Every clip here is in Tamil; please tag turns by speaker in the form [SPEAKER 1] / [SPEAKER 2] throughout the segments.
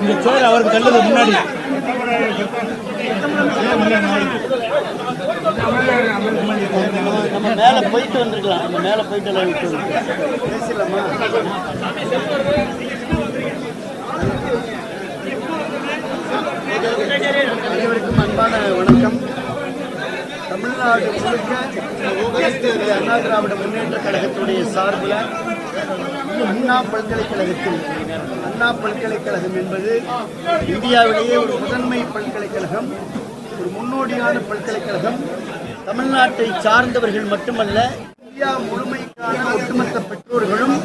[SPEAKER 1] இந்த சோறு அவருக்கு தள்ளது முன்னாடி
[SPEAKER 2] நம்ம மேலே போயிட்டு வந்திருக்கலாம். நம்ம மேலே போயிட்டு எல்லாம் விட்டு வந்திருக்கலாம். பேசிடலாமா அனைவருக்கும் அன்பான வணக்கம். தமிழ்நாடு முழுக்க அனைத்து அண்ணா திராவிட முன்னேற்ற கழகத்துடைய சார்பில் அண்ணா பல்கலைக்கழகத்தில் அண்ணா பல்கலைக்கழகம் என்பது இந்தியாவிலேயே ஒரு முதன்மை பல்கலைக்கழகம் ஒரு முன்னோடியான பல்கலைக்கழகம். தமிழ்நாட்டை சார்ந்தவர்கள் மட்டுமல்ல இந்தியா முழுமைக்கான ஒட்டுமொத்த பெற்றோர்களும்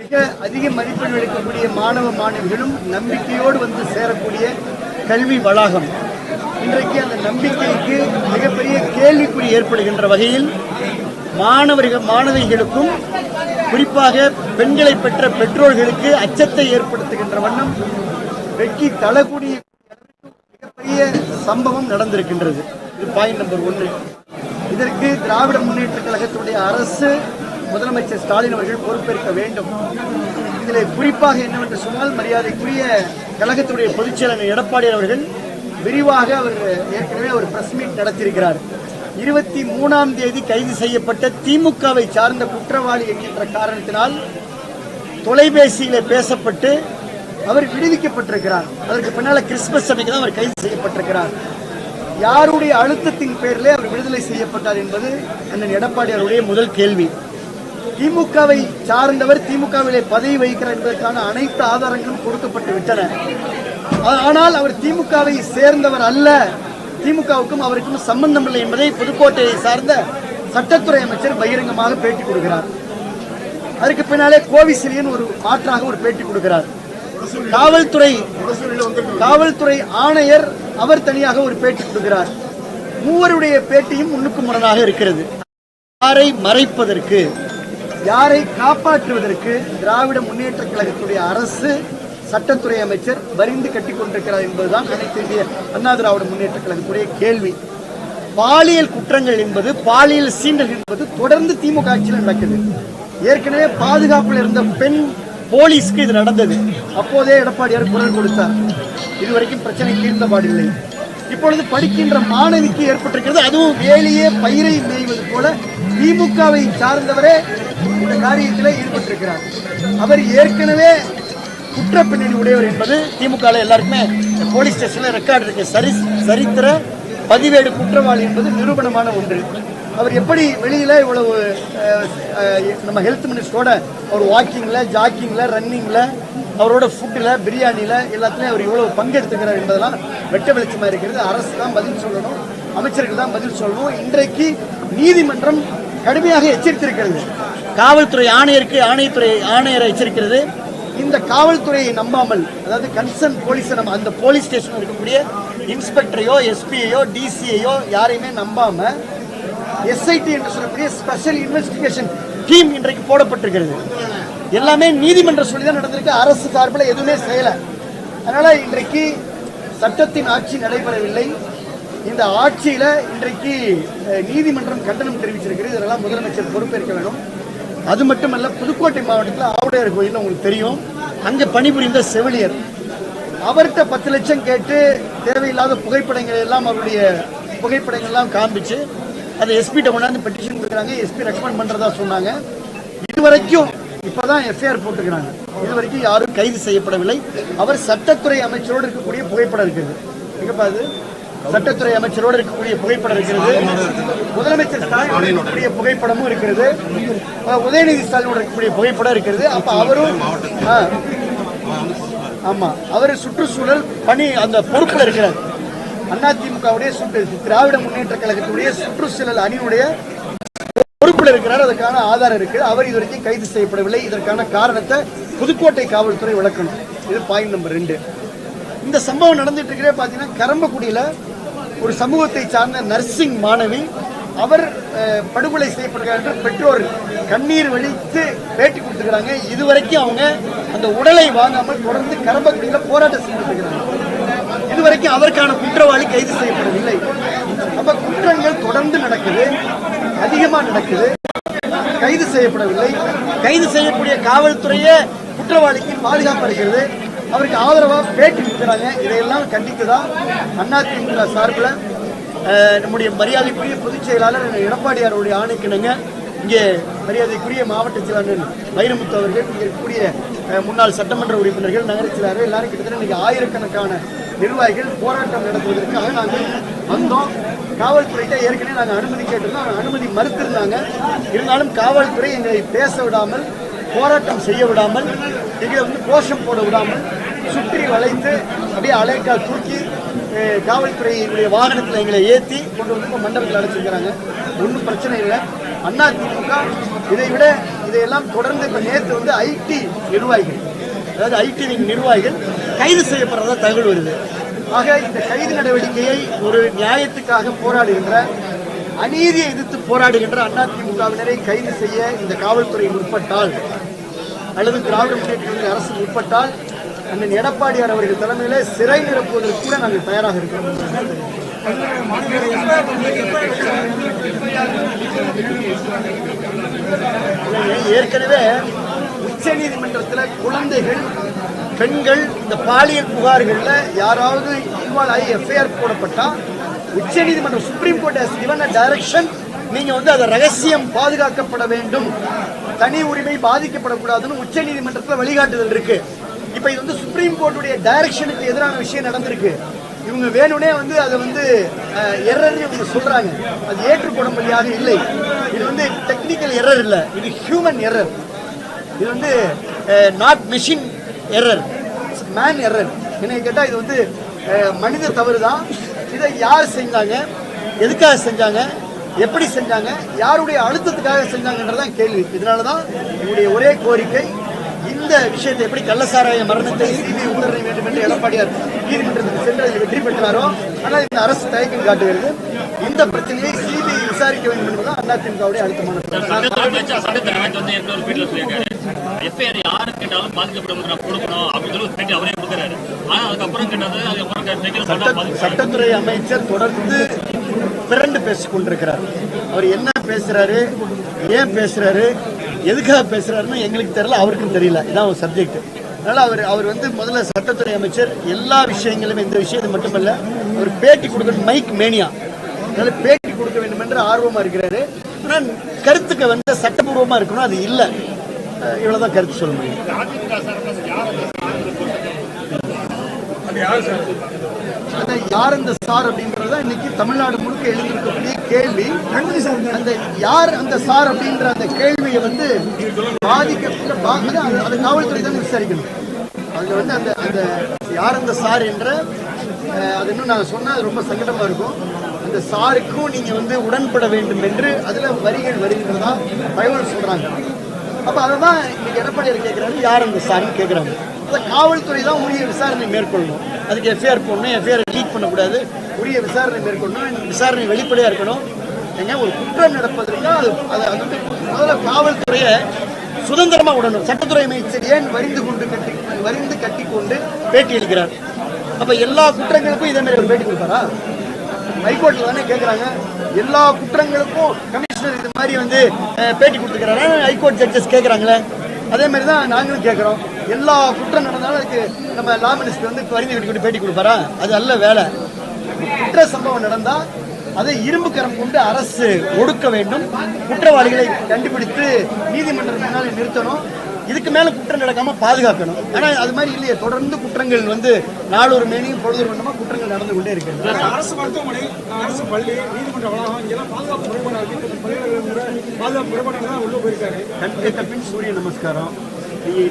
[SPEAKER 2] மிக அதிக மதிப்பெண் எடுக்கக்கூடிய மாணவ மாணவிகளும் நம்பிக்கையோடு வந்து சேரக்கூடிய கல்வி வளாகம். இன்றைக்கு அந்த நம்பிக்கைக்கு மிகப்பெரிய கேள்விக்குறி ஏற்படுகின்ற வகையில் மாணவர்கள் மாணவிகளுக்கும் குறிப்பாக பெண்களை பெற்ற பெற்றோர்களுக்கு அச்சத்தை ஏற்படுத்துகின்ற வண்ணம் வெட்கி தளக்கூடிய மிகப்பெரிய சம்பவம் நடந்திருக்கின்றது. இது பாயிண்ட் நம்பர் ஒன்று. இதற்கு திராவிட முன்னேற்ற கழகத்துடைய அரசு முதலமைச்சர் ஸ்டாலின் அவர்கள் பொறுப்பேற்க வேண்டும். இதில் குறிப்பாக என்னவென்று சொன்னால் மரியாதைக்குரிய கழகத்தினுடைய பொதுச் செயலாளர் எடப்பாடி அவர்கள் விரிவாக அவர் ஏற்கனவே ஒரு பிரஸ் மீட் நடத்தியிருக்கிறார். இருபத்தி மூணாம் தேதி கைது செய்யப்பட்ட திமுகவை சார்ந்த குற்றவாளி என்கின்ற காரணத்தினால் தொலைபேசியில பேசப்பட்டு அவர் விடுவிக்கப்பட்டிருக்கிறார். அதற்கு பின்னால் கிறிஸ்துமஸ் அன்னைக்கு தான் அவர் கைது செய்யப்பட்டிருக்கிறார். யாருடைய அழுத்தத்தின் பேரிலே அவர் விடுதலை செய்யப்பட்டார் என்பது அண்ணன் எடப்பாடி அவருடைய முதல் கேள்வி. திமுகவை சார்ந்தவர் திமுகவிலே பதவி வகிக்கிறார் என்பதற்கான அனைத்து ஆதாரங்களும் கொடுக்கப்பட்டு விட்டன. ஆனால் அவர் திமுகவை சேர்ந்தவர் அல்ல. திமுகவுக்கும் அவருக்கும் சம்பந்தம் இல்லை என்பதை புதுக்கோட்டையை சார்ந்த சட்டத்துறை அமைச்சர் பகிரங்கமாக பேட்டி கொடுக்கிறார். அதற்கு பின்னாலே கோவிசிலியன் ஒரு மாற்றாக ஒரு பேட்டி கொடுக்கிறார். காவல்துறை காவல்துறை ஆணையர் அவர் தனியாக ஒரு பேட்டி கொடுக்கிறார். மூவருடைய பேட்டியும் முன்னுக்கு முரணாக இருக்கிறது. யாரை மறைப்பதற்கு? யாரை காப்பாற்றுவதற்கு திராவிட முன்னேற்ற கழகத்துடைய அரசு சட்டத்துறை அமைச்சர் வரிந்து கட்டி கொண்டிருக்கிறார் என்பதுதான் அனைத்து இந்திய அண்ணா திராவிட முன்னேற்ற கழகத்துடைய கேள்வி. பாலியல் குற்றங்கள் என்பது பாலியல் சீண்டல் என்பது தொடர்ந்து திமுக ஆட்சியில் நடக்குது. ஏற்கனவே பாதுகாப்பில் இருந்த பெண் போலீஸ்க்கு இது நடந்தது. அப்போதே எடப்பாடியார் குரல் கொடுத்தார். இதுவரைக்கும் பிரச்சனை தீர்ந்தபாடில்லை இப்பொழுது படிக்கின்ற மாணவிக்கு ஏற்பட்டிருக்கிறது அதுவும் வேலையே பயிரை மேய்வது போல திமுகவை சார்ந்தவரே இந்த காரியத்தில் ஈடுபட்டிருக்கிறார். அவர் ஏற்கனவே குற்ற பின்னணி உடையவர் என்பது திமுக எல்லாருக்குமே போலீஸ் ஸ்டேஷனில் ரெக்கார்டு இருக்கு. சரி சரித்திர பதிவேடு குற்றவாளி என்பது நிரூபணமான ஒன்று. அவர் எப்படி வெளியில் இவ்வளவு நம்ம ஹெல்த் மினிஸ்டரோட அவர் வாக்கிங்கில் ஜாக்கிங்கில் ரன்னிங்கில் அவரோட ஃபுட்டில் பிரியாணியில் எல்லாத்துலேயும் அவர் இவ்வளவு பங்கெடுத்துக்கிறார் என்பதெல்லாம் வெட்ட வெளிச்சமாக இருக்கிறது. அரசு தான் பதில் சொல்லணும் அமைச்சர்கள் தான் பதில் சொல்லணும். இன்றைக்கு நீதிமன்றம் கடுமையாக எச்சரித்திருக்கிறது. காவல்துறை ஆணையருக்கு ஆணையத்துறை ஆணையரை எச்சரிக்கிறது. இந்த காவல்துறையை நம்பாமல் அதாவது கன்சர்ன் போலீஸை நம்ம அந்த போலீஸ் ஸ்டேஷன் இருக்கக்கூடிய இன்ஸ்பெக்டரையோ எஸ்பியையோ டிசிஐயோ யாரையுமே நம்பாம எஸ்ஐடி என்று சொல்லக்கூடிய ஸ்பெஷல் இன்வெஸ்டிகேஷன் டீம் இன்றைக்கு போடப்பட்டிருக்கிறது. எல்லாமே நீதிமன்றம் சொல்லி தான் நடந்திருக்கு. அரசு சார்பில் எதுவுமே செய்யல. அதனால இன்றைக்கு சட்டத்தின் ஆட்சி நடைபெறவில்லை. இந்த ஆட்சியில் இன்றைக்கு நீதிமன்றம் கண்டனம் தெரிவிச்சிருக்கிறது. இதெல்லாம் முதலமைச்சர் பொறுப்பேற்க வேண்டும் அது மட்டுமல்ல புதுக்கோட்டை மாவட்டத்தில் ஆவுடையார் கோயில் உங்களுக்கு தெரியும். அங்கே பணிபுரிந்த செவிலியர். அவர்கிட்ட பத்து லட்சம் கேட்டு தேவையில்லாத புகைப்படங்கள் எல்லாம் அவருடைய புகைப்படங்கள் எல்லாம் காமிச்சு அதை எஸ்பிட்ட கொண்டாந்து பெட்டிஷன் கொடுக்குறாங்க. எஸ்பி ரெக்கமெண்ட் பண்ணுறதா சொன்னாங்க. இதுவரைக்கும் இப்பதான் எஃப்ஐஆர் போட்டுக்கிறாங்க இதுவரைக்கும் யாரும் கைது செய்யப்படவில்லை. அவர் சட்டத்துறை அமைச்சரோடு இருக்கக்கூடிய புகைப்படம் இருக்குது. மிகப்பாது சட்டத்துறை அமைச்சரோடு இருக்கக்கூடிய புகைப்படம் இருக்கிறது. முதலமைச்சர் ஸ்டாலினோட இருக்கக்கூடிய புகைப்படமும் இருக்கிறது. உதயநிதி ஸ்டாலினோட இருக்கக்கூடிய புகைப்படம் இருக்கிறது. அப்ப அவரும் ஆமா அவர் சுற்றுச்சூழல் பணி அந்த பொறுப்பில் இருக்கிறார். அதிமுகவுடைய திராவிட முன்னேற்ற கழகத்துடைய சுற்றுச்சூழல் அணியுடைய பொறுப்பில் இருக்கிறார். அதற்கான ஆதாரம் இருக்கு. அவர் இதுவரைக்கும் கைது செய்யப்படவில்லை. இதற்கான காரணத்தை புதுக்கோட்டை காவல்துறை விளக்கணும். இது பாயிண்ட் நம்பர் ரெண்டு. இந்த சம்பவம் நடந்துட்டு இருக்கிறே பார்த்தீங்கன்னா கரம்பக்குடியில் ஒரு சமூகத்தை சார்ந்த நர்சிங் மாணவி. அவர் படுகொலை செய்யப்படுகிறார் என்று பெற்றோர் கண்ணீர் வழித்து பேட்டி கொடுத்துக்கிறாங்க இதுவரைக்கும் அவங்க அந்த உடலை வாங்காமல் தொடர்ந்து கரம்பக்குடியில் போராட்டம் செஞ்சுட்டு இதுவரைக்கும் அவருக்கான குற்றவாளி கைது செய்யப்படவில்லை. அப்ப குற்றங்கள் தொடர்ந்து நடக்குது அதிகமா நடக்குது. கைது செய்யப்படவில்லை. கைது செய்யக்கூடிய காவல்துறையே குற்றவாளிக்கு பாதுகாப்பு அளிக்கிறது. அவருக்கு ஆதரவாக பேட்டி கொடுக்குறாங்க. இதையெல்லாம் கண்டித்து தான் அதிமுக சார்பில் நம்முடைய மரியாதைக்குரிய பொதுச் செயலாளர் எடப்பாடியாருடைய ஆணைக்கிணங்க இங்கே மரியாதைக்குரிய மாவட்ட செயலாளர் வைரமுத்து அவர்கள் இங்கே இருக்கக்கூடிய முன்னாள் சட்டமன்ற உறுப்பினர்கள் நகர செயலாளர் எல்லாரும் கிட்டத்தட்ட இன்றைக்கி ஆயிரக்கணக்கான நிர்வாகிகள் போராட்டம் நடத்துவதற்காக நாங்கள் வந்தோம். காவல்துறையிட்ட ஏற்கனவே நாங்கள் அனுமதி கேட்டிருந்தோம். அனுமதி மறுத்திருந்தாங்க. இருந்தாலும் காவல்துறை எங்களை பேச விடாமல் போராட்டம் செய்ய விடாமல் எங்களை வந்து கோஷம் போட விடாமல் சுற்றி வளைத்து அப்படியே அலைக்கால் தூக்கி காவல்துறையினுடைய வாகனத்தில் எங்களை ஏற்றி கொண்டு வந்து இப்போ மண்டபத்தில் அடைச்சிருக்கிறாங்க ஒன்றும் பிரச்சனை இல்லை. அண்ணா திமுக இதை விட இதையெல்லாம் தொடர்ந்து இப்போ நேற்று வந்து ஐடி நிர்வாகிகள் அதாவது ஐடி நிர்வாகிகள் கைது செய்யப்படுறதா தகவல் வருது. ஆக இந்த கைது நடவடிக்கையை ஒரு நியாயத்துக்காக போராடுகின்ற அநீதியை எதிர்த்து போராடுகின்ற அதிமுகவினரை கைது செய்ய இந்த காவல்துறை முற்பட்டால் அல்லது திராவிட முன்னேற்ற அரசு உட்பட்டால் அண்ணன் எடப்பாடியார் அவர்கள் தலைமையில சிறை நிரப்புவதற்கு கூட நாங்கள் தயாராக இருக்கிறோம் ஏற்கனவே உச்ச நீதிமன்றத்தில் குழந்தைகள் பெண்கள் இந்த பாலியல் புகார்களில் யாராவது இன்வால்வ் ஆகி எஃப்ஐஆர் போடப்பட்டால் உச்ச நீதிமன்றம் Supreme Court has given a direction நீங்க வந்து அதை ரகசியம் பாதுகாக்கப்பட வேண்டும். தனி உரிமை பாதிக்கப்படக்கூடாதுன்னு உச்ச நீதிமன்றத்தில் வழிகாட்டுதல் இருக்கு. இப்போ இது வந்து சுப்ரீம் கோர்ட்டுடைய டைரக்ஷனுக்கு எதிரான விஷயம் நடந்திருக்கு. இவங்க வேணும்னே வந்து அதை வந்து எரர்னு இவங்க சொல்றாங்க. அது ஏற்றுக்கொள்ளும்படியாக இல்லை. இது வந்து டெக்னிக்கல் எரர் இல்லை. இது ஹியூமன் எரர் இது வந்து not machine error man error என்ன கேட்டால் இது வந்து மனித தவறு தான் இதை யார் செஞ்சாங்க? எதுக்காக செஞ்சாங்க? எப்படி செஞ்சாங்க யாருடைய அழுத்தத்துக்காக செஞ்சாங்கன்றதான் கேள்வி. இதனால தான் என்னுடைய ஒரே கோரிக்கை இந்த விஷயத்தை எப்படி கள்ளசாராய மரணத்தை சிபிஐ உத்தரவு வேண்டும் என்று எடப்பாடியார் நீதிமன்றத்துக்கு சென்று அதில் வெற்றி பெற்றாரோ ஆனால் இந்த அரசு தயக்கம் காட்டுகிறது. இந்த பிரச்சனையை சிபிஐ விசாரிக்க வேண்டும் என்பதுதான் அதிமுகவுடைய அழுத்தமான
[SPEAKER 3] எஃப்ஐஆர் யாரு கேட்டாலும் கொடுக்கணும் அப்படின்னு சொல்லி அவரே கொடுக்குறாரு. அதுக்கப்புறம் கேட்டது அதுக்கப்புறம்
[SPEAKER 2] சட்டத்துறை அமைச்சர் தொடர்ந்து பிறண்டு பேசிக் கொண்டிருக்கிறார். அவர் என்ன பேசுறாரு ஏன் பேசுறாரு எதுக்காக பேசுறாருன்னு எங்களுக்கு தெரியல அவருக்கும் தெரியல. இதான் ஒரு சப்ஜெக்ட் அதனால அவர் அவர் வந்து முதல்ல சட்டத்துறை அமைச்சர் எல்லா விஷயங்களும் இந்த விஷயத்தை மட்டுமல்ல அவர் பேட்டி கொடுக்கணும் மைக் மேனியா. அதனால பேட்டி கொடுக்க வேண்டும் என்று ஆர்வமா இருக்கிறாரு. ஆனால் கருத்துக்கு வந்து சட்டபூர்வமா இருக்கணும் அது இல்லை. இவ்வளவுதான் கருத்து சொல்ல முடியும். யார் அந்த சார் அப்படின்றது இன்னைக்கு தமிழ்நாடு முழுக்க எழுந்திருக்கக்கூடிய கேள்வி. அந்த யார் அந்த சார் அப்படின்ற அந்த கேள்வியை வந்து பாதிக்க பா- அது- அது காவல்துறை தான் விசாரிக்கணும். அதில் வந்து அந்த அந்த யார் அந்த சார் என்ற அஹ், அது இன்னும் நான் சொன்னால் ரொம்ப சங்கடமா இருக்கும். அந்த சாருக்கும் நீங்க வந்து உடன்பட வேண்டும் என்று அதுல வரிகள் வருகின்றதா தகவல் சொல்றாங்க. அப்போ அதை தான் இன்னைக்கு எடப்பாடியார் கேட்குறாரு யார் அந்த சார்னு கேட்குறாங்க அதை காவல்துறை தான் உரிய விசாரணை மேற்கொள்ளணும். அதுக்கு எஃப்ஐஆர் போடணும். எஃப்ஐஆர் லீக் பண்ணக்கூடாது. உரிய விசாரணை மேற்கொள்ளணும். விசாரணை வெளிப்படையாக இருக்கணும். ஏங்க ஒரு குற்றம் நடப்பதற்கு அது அது அது வந்து முதல்ல காவல்துறையை சுதந்திரமாக விடணும். சட்டத்துறை அமைச்சர் ஏன் வரிந்து கொண்டு கட்டி வரிந்து கட்டி கொண்டு பேட்டி அளிக்கிறார்? அப்போ எல்லா குற்றங்களுக்கும் இதே மாதிரி ஒரு பேட்டி கொடுப்பாரா? ஹைகோர்ட்டில் தானே கேட்குறாங்க எல்லா குற்றங்களுக்கும் கமிஷனர் இது மாதிரி வந்து பேட்டி கொடுத்துக்கிறாரா? ஹைகோர்ட் ஜட்ஜஸ் கேட்குறாங்களே அதே மாதிரி தான் நாங்களும் கேட்குறோம் எல்லா குற்றம் நடந்தாலும் அதுக்கு நம்ம லா மினிஸ்டர் வந்து பரிந்து கட்டி கொண்டு பேட்டி கொடுப்பாரா? அது அல்ல வேலை. குற்ற சம்பவம் நடந்தா அதை இரும்பு கரம் கொண்டு அரசு ஒடுக்க வேண்டும். குற்றவாளிகளை கண்டுபிடித்து நீதிமன்றம் முன்னாலே நிறுத்தணும். இதுக்கு மேல குற்றம் நடக்காம பாதுகாக்கணும். ஆனா அது மாதிரி இல்லையே. தொடர்ந்து குற்றங்கள் வந்து நாளொரு மேனியும் பொழுதொரு மண்டமா குற்றங்கள் நடந்து கொண்டே இருக்கு.
[SPEAKER 4] அரசு மருத்துவமனை அரசு பள்ளி நீதிமன்ற வளாகம் இங்கெல்லாம் பாதுகாப்பு பாதுகாப்பு குறைபாடாக தான் உள்ள போயிருக்காரு
[SPEAKER 2] கண் சூரிய நமஸ்காரம்.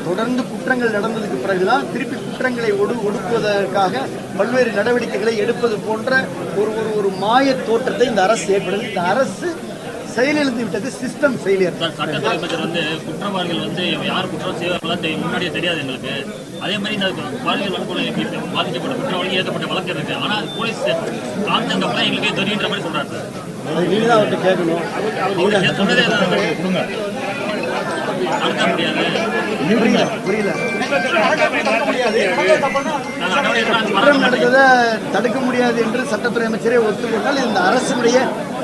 [SPEAKER 2] தொடர்ந்து குற்றங்கள் நடந்ததுக்கு பிறகுதான் திருப்பி குற்றங்களை ஒடு ஒடுக்குவதற்காக பல்வேறு நடவடிக்கைகளை எடுப்பது போன்ற ஒரு ஒரு ஒரு மாய தோற்றத்தை இந்த அரசு ஏற்படுது. இந்த அரசு செயலிழந்து விட்டது சிஸ்டம் ஃபெயிலியர்
[SPEAKER 3] சட்டத்துறை அமைச்சர் வந்து குற்றவாளிகள் வந்து யார் குற்றம் செய்வார்களா முன்னாடியே தெரியாது எங்களுக்கு. அதே மாதிரி இந்த பாலியல் வன்கொலை பாதிக்கப்பட்ட குற்றவாளிகள் ஏற்கப்பட்ட வழக்கு இருக்கு. ஆனா போலீஸ் காமிச்சதுக்கப்புறம் எங்களுக்கே தெரியுன்ற மாதிரி சொல்றாரு
[SPEAKER 2] நீங்க தான் அவர்கிட்ட கேட்கணும். புரியல குற்றம் நடந்ததை தடுக்க முடியாது என்று சட்டத்துறை அமைச்சரே ஒத்துக்கொண்டால் இந்த அரசுடைய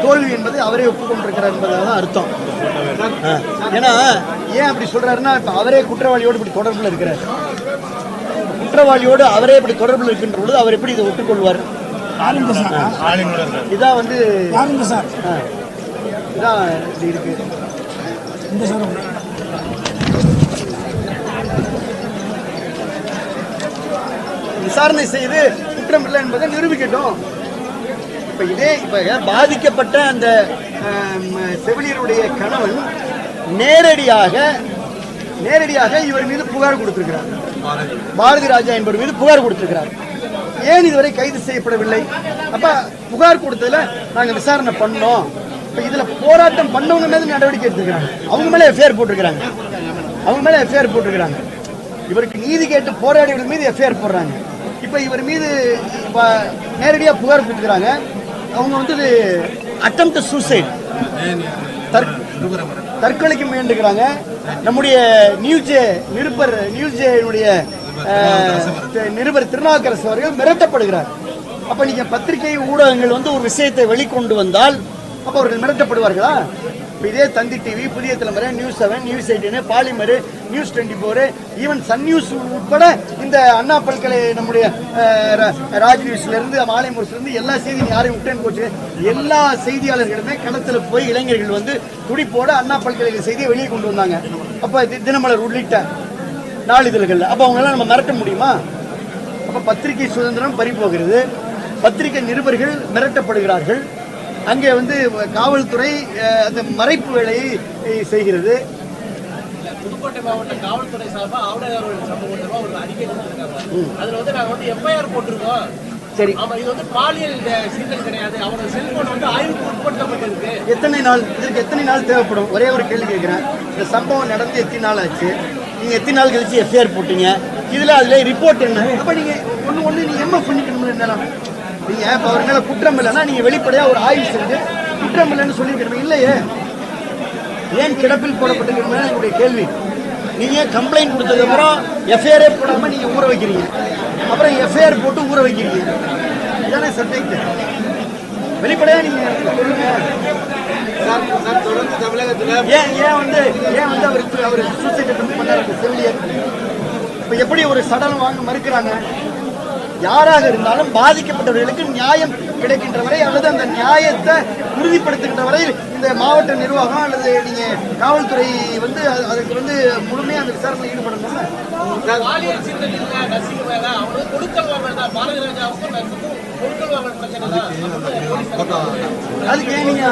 [SPEAKER 2] தோல்வி என்பதை அவரே ஒப்புக்கொண்டிருக்கிறார் என்பதாக தான் அர்த்தம். ஏன்னா ஏன் அப்படி சொல்றாருன்னா இப்ப அவரே குற்றவாளியோடு இப்படி தொடர்பில் இருக்கிறார். குற்றவாளியோடு அவரே இப்படி தொடர்பில் இருக்கின்ற பொழுது அவர் எப்படி இதை ஒத்துக்கொள்வார்? இதான் வந்து. இதான் இப்படி இருக்கு
[SPEAKER 4] இந்த சார்
[SPEAKER 2] விசாரணை செய்து குற்றம் இல்லை என்பதை நிரூபிக்கட்டும். இப்போ இதே இப்போ பாதிக்கப்பட்ட அந்த செவிலியருடைய கணவன் நேரடியாக நேரடியாக இவர் மீது புகார் கொடுத்திருக்கிறார். பாரதி ராஜா என்பவர் மீது புகார் கொடுத்திருக்கிறார். ஏன் இதுவரை கைது செய்யப்படவில்லை? அப்ப புகார் கொடுத்ததுல நாங்க விசாரணை பண்ணோம். இப்ப இதுல போராட்டம் பண்ணவங்க மீது நடவடிக்கை எடுத்துக்கிறாங்க அவங்க மேல எஃப்ஐஆர் போட்டிருக்கிறாங்க. அவங்க மேல எஃப்ஐஆர் போட்டிருக்கிறாங்க. இவருக்கு நீதி கேட்டு போராடியவர்கள் மீது எஃப்ஐஆர் போடுறாங்க. இப்போ இவர் மீது இப்போ நேரடியாக புகார் கொடுக்குறாங்க அவங்க வந்து அட்டம் சூசைட் தற்கொலைக்கு முயன்றுக்கிறாங்க. நம்முடைய நியூஸ் நிருபர் நியூஸ் நிருபர் திருநாவுக்கரசு அவர்கள் மிரட்டப்படுகிறார். அப்போ நீங்கள் பத்திரிகை ஊடகங்கள் வந்து ஒரு விஷயத்தை வெளிக்கொண்டு வந்தால் அப்போ அவர்கள் மிரட்டப்படுவார்களா? இப்போ இதே Thanthi TV Puthiya Thalaimurai news seven news eighteen Polimer news twenty four even Sun news உட்பட இந்த அண்ணா பல்கலை நம்முடைய ரா- ராஜ் நியூஸ்லேருந்து மாலை முரசுல எல்லா செய்தியும் யாரையும் விட்டேன்னு போச்சு. எல்லா செய்தியாளர்களுமே களத்தில் போய் இளைஞர்கள் வந்து துடிப்போட அண்ணா பல்கலை செய்தியை வெளியே கொண்டு வந்தாங்க. அப்போ தி- தினமலர் உள்ளிட்ட நாளிதழ்கள் அப்போ அவங்க நம்ம மிரட்ட முடியுமா? அப்போ பத்திரிகை சுதந்திரம் பறிபோகிறது. பத்திரிகை நிருபர்கள் மிரட்டப்படுகிறார்கள். அங்கே வந்து காவல்துறை அந்த மறைப்பு வேலையை செய்கிறது.
[SPEAKER 5] புதுக்கோட்டை மாவட்ட காவல்துறை சார்பா ஆவணர் சம்பவமா ஒரு அறிக்கை அதுல வந்து நாங்க வந்து எஃப்ஐஆர் போட்டிருக்கோம்.
[SPEAKER 2] சரி.
[SPEAKER 5] ஆமா இது வந்து பாலியல் சீண்டல் கிடையாது. அவரோட செல்போன் வந்து ஆய்வுக்கு உட்படுத்தப்பட்டிருக்கு.
[SPEAKER 2] எத்தனை நாள் இதற்கு எத்தனை நாள் தேவைப்படும்? ஒரே ஒரு கேள்வி கேட்குறேன். இந்த சம்பவம் நடந்து எத்தனை நாள் ஆச்சு? நீங்கள் எத்தனை நாள் கழிச்சு எஃப்ஐஆர் போட்டீங்க? இதில் அதில் ரிப்போர்ட் என்ன? அப்போ நீங்கள் ஒன்று ஒன்று நீங்கள் எம்எஃப் பண்ணிக்கணும்ல என்னலாம் நீங்கள் இப்போ அவர் மேலே குற்றம் இல்லைன்னா நீங்கள் வெளிப்படையாக ஒரு ஆய்வு செஞ்சு குற்றம் இல்லைன்னு சொல்லியிருக்கணும் இல்லையே. ஏன் கிடப்பில் போடப்பட்டிருக்கணும் என்னுடைய கேள்வி. நீங்கள் கம்ப்ளைண்ட் கொடுத்ததுக்கப்புறம் எஃப்ஐஆரே போடாமல் நீங்கள் ஊற வைக்கிறீங்க. அப்புறம் எஃப்ஐஆர் போட்டு ஊற வைக்கிறீங்க. இதானே சப்ஜெக்ட் வெளிப்படையாக நீங்கள் சொல்லுங்க
[SPEAKER 5] தொடர்ந்து தமிழகத்துல
[SPEAKER 2] ஏன் ஏன் வந்து ஏன் வந்து அவர் அவர் சூசைட் பண்ணார் செவிலியர்? இப்போ எப்படி ஒரு சடலம் வாங்க மறுக்கிறாங்க? யாராக இருந்தாலும் பாதிக்கப்பட்டவர்களுக்கு நியாயம் கிடைக்கின்ற வரை அல்லது அந்த நியாயத்தை உறுதிப்படுத்துகின்ற வரை இந்த மாவட்ட நிர்வாகம் அல்லது நீங்க காவல்துறை வந்து அது- அதுக்கு வந்து முழுமையாக அந்த விசாரணையில் ஈடுபடணும்ல அதுக்கு நீங்க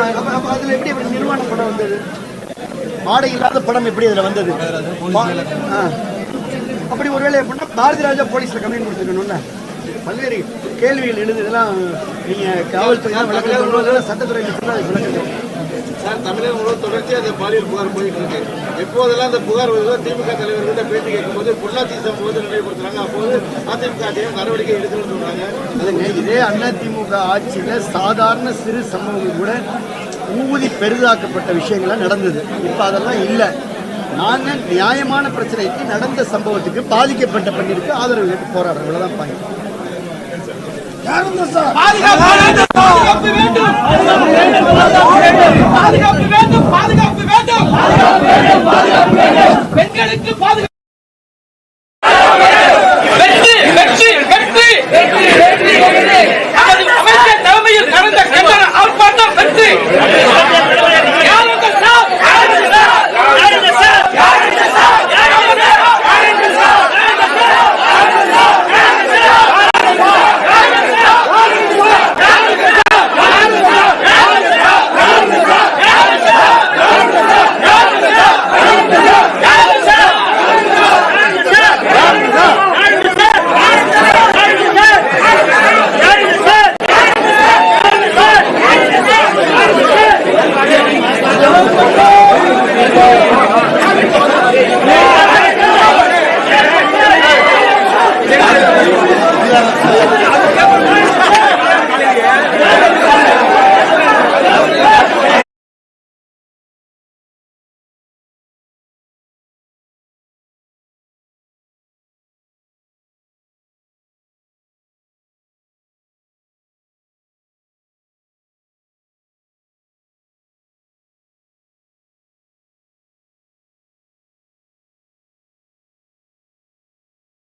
[SPEAKER 2] அதுல எப்படி அப்படி நிர்வாண படம் வந்தது? மாடை இல்லாத படம் எப்படி அதுல வந்தது. அப்படி ஒருவேளை எப்படின்னா பாரதி ராஜா போலீஸ்ல கம்ப்ளைண்ட் கொடுத்துருக்கணும்ல. பல்வேறு கேள்விகள் எழுது இதெல்லாம் நீங்க காவல்துறை தான் சட்டத்துறை தான் விளக்கம்
[SPEAKER 5] சார் தமிழகம் முழுவதும் தொடர்ச்சியாக அந்த பாலியல் புகார் போயிட்டு இருக்கு. எப்போதெல்லாம் அந்த புகார் வருதோ திமுக தலைவர்கிட்ட பேட்டி கேட்கும்போது பொள்ளாச்சி சம்பவத்தை நினைவுபடுத்துறாங்க அப்போது அதிமுக ஆட்சியம் நடவடிக்கை எடுக்கணும்னு சொல்றாங்க.
[SPEAKER 2] அதுங்க இதே அதிமுக ஆட்சியில சாதாரண சிறு சம்பவங்கள் கூட ஊதி பெரிதாக்கப்பட்ட விஷயங்கள்லாம் நடந்தது. இப்ப அதெல்லாம் இல்லை. நாங்க நியாயமான பிரச்சனைக்கு நடந்த சம்பவத்துக்கு பாதிக்கப்பட்ட பெண்ணிற்கு ஆதரவு கேட்டு போராடுறோம் இவ்வளவுதான் பாயிண்ட்
[SPEAKER 4] யாருங்க சார்
[SPEAKER 6] பாதுகாப்பு வேண்டும் பாதுகாப்பு வேண்டும். பாதுகாப்பு வேண்டும். பாதுகாப்பு வேண்டும். பெண்களுக்கு பாதுகாப்பு